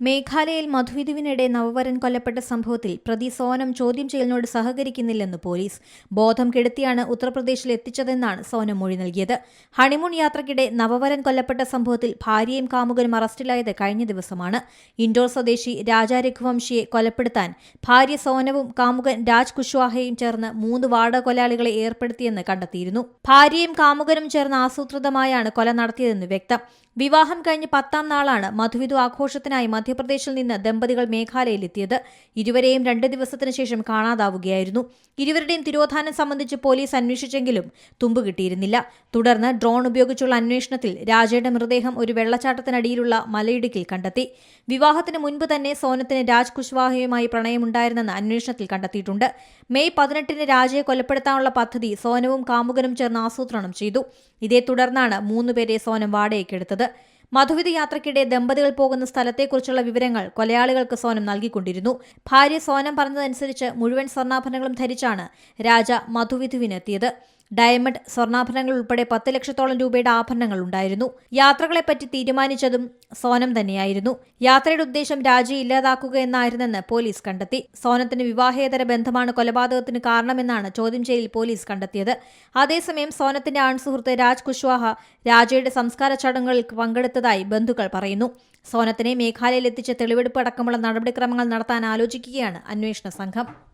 മേഘാലയയിൽ മധുവിധുവിനിടെ നവവരൻ കൊല്ലപ്പെട്ട സംഭവത്തിൽ പ്രതി സോനം ചോദ്യം ചെയ്യലിനോട് സഹകരിക്കുന്നില്ലെന്ന് പോലീസ്. ബോധം കെടുത്തിയാണ് ഉത്തർപ്രദേശിൽ എത്തിച്ചതെന്നാണ് സോനം മൊഴി നൽകിയത്. ഹണിമൂൺ യാത്രക്കിടെ നവവരൻ കൊല്ലപ്പെട്ട സംഭവത്തിൽ ഭാര്യയും കാമുകനും അറസ്റ്റിലായത് കഴിഞ്ഞ ദിവസമാണ്. ഇൻഡോർ സ്വദേശി രാജാ രഘുവംശിയെ കൊലപ്പെടുത്താൻ ഭാര്യ സോനവും കാമുകൻ രാജ് കുശ്വാഹയും ചേർന്ന് മൂന്ന് വാടക കൊലയാളികളെ ഏർപ്പെടുത്തിയെന്ന് കണ്ടെത്തിയിരുന്നു. ഭാര്യയും കാമുകനും ചേർന്ന് ആസൂത്രിതമായാണ് കൊല നടത്തിയതെന്ന് വ്യക്തം. വിവാഹം കഴിഞ്ഞ് പത്താം നാളാണ് മധുവിധു ആഘോഷത്തിനായി മധ്യപ്രദേശിൽ നിന്ന് ദമ്പതികൾ മേഘാലയയിലെത്തിയത്. ഇരുവരെയും രണ്ട് ദിവസത്തിന് ശേഷം കാണാതാവുകയായിരുന്നു. ഇരുവരുടെയും തിരോധാനം സംബന്ധിച്ച് പോലീസ് അന്വേഷിച്ചെങ്കിലും തുമ്പ് കിട്ടിയിരുന്നില്ല. തുടർന്ന് ഡ്രോൺ ഉപയോഗിച്ചുള്ള അന്വേഷണത്തിൽ രാജയുടെ മൃതദേഹം ഒരു വെള്ളച്ചാട്ടത്തിനടിയിലുള്ള മലയിടുക്കിൽ കണ്ടെത്തി. വിവാഹത്തിന് മുൻപ് തന്നെ സോനത്തിന് രാജ് കുശ്വാഹയുമായി പ്രണയമുണ്ടായിരുന്നെന്ന് അന്വേഷണത്തിൽ കണ്ടെത്തിയിട്ടുണ്ട്. മെയ് പതിനെട്ടിന് രാജയെ കൊലപ്പെടുത്താനുള്ള പദ്ധതി സോനവും കാമുകനും ചേർന്ന് ആസൂത്രണം ചെയ്തു. ഇതേ തുടർന്നാണ് മൂന്നുപേരെ സോനം വാടകയ്ക്കെടുത്തത്. മധുവിധ യാത്രയ്ക്കിടെ ദമ്പതികൾ പോകുന്ന സ്ഥലത്തെക്കുറിച്ചുള്ള വിവരങ്ങൾ കൊലയാളികൾക്ക് സോനം നൽകിക്കൊണ്ടിരുന്നു. ഭാര്യ സോനം പറഞ്ഞതനുസരിച്ച് മുഴുവൻ സ്വർണാഭരണങ്ങളും ധരിച്ചാണ് രാജ മധുവിധുവിനെത്തിയത്. ഡയമണ്ട് സ്വർണാഭരണങ്ങൾ ഉൾപ്പെടെ പത്ത് ലക്ഷത്തോളം രൂപയുടെ ആഭരണങ്ങൾ ഉണ്ടായിരുന്നു. യാത്രകളെപ്പറ്റി തീരുമാനിച്ചതും സോനം തന്നെയായിരുന്നു. യാത്രയുടെ ഉദ്ദേശം രാജി ഇല്ലാതാക്കുക എന്നായിരുന്നെന്ന് പോലീസ് കണ്ടെത്തി. സോനത്തിന് വിവാഹേതര ബന്ധമാണ് കൊലപാതകത്തിന് കാരണമെന്നാണ് ചോദ്യം ചെയ്യലിൽ പോലീസ് കണ്ടെത്തിയത്. അതേസമയം സോനത്തിന്റെ ആൺസുഹൃത്ത് രാജ് കുശ്വാഹ രാജയുടെ സംസ്കാര ചടങ്ങുകളിൽ പങ്കെടുത്തതായി ബന്ധുക്കൾ പറയുന്നു. സോനത്തിനെ മേഘാലയയിൽ എത്തിച്ച തെളിവെടുപ്പ് അടക്കമുള്ള നടപടിക്രമങ്ങൾ നടത്താൻ ആലോചിക്കുകയാണ് അന്വേഷണ സംഘം.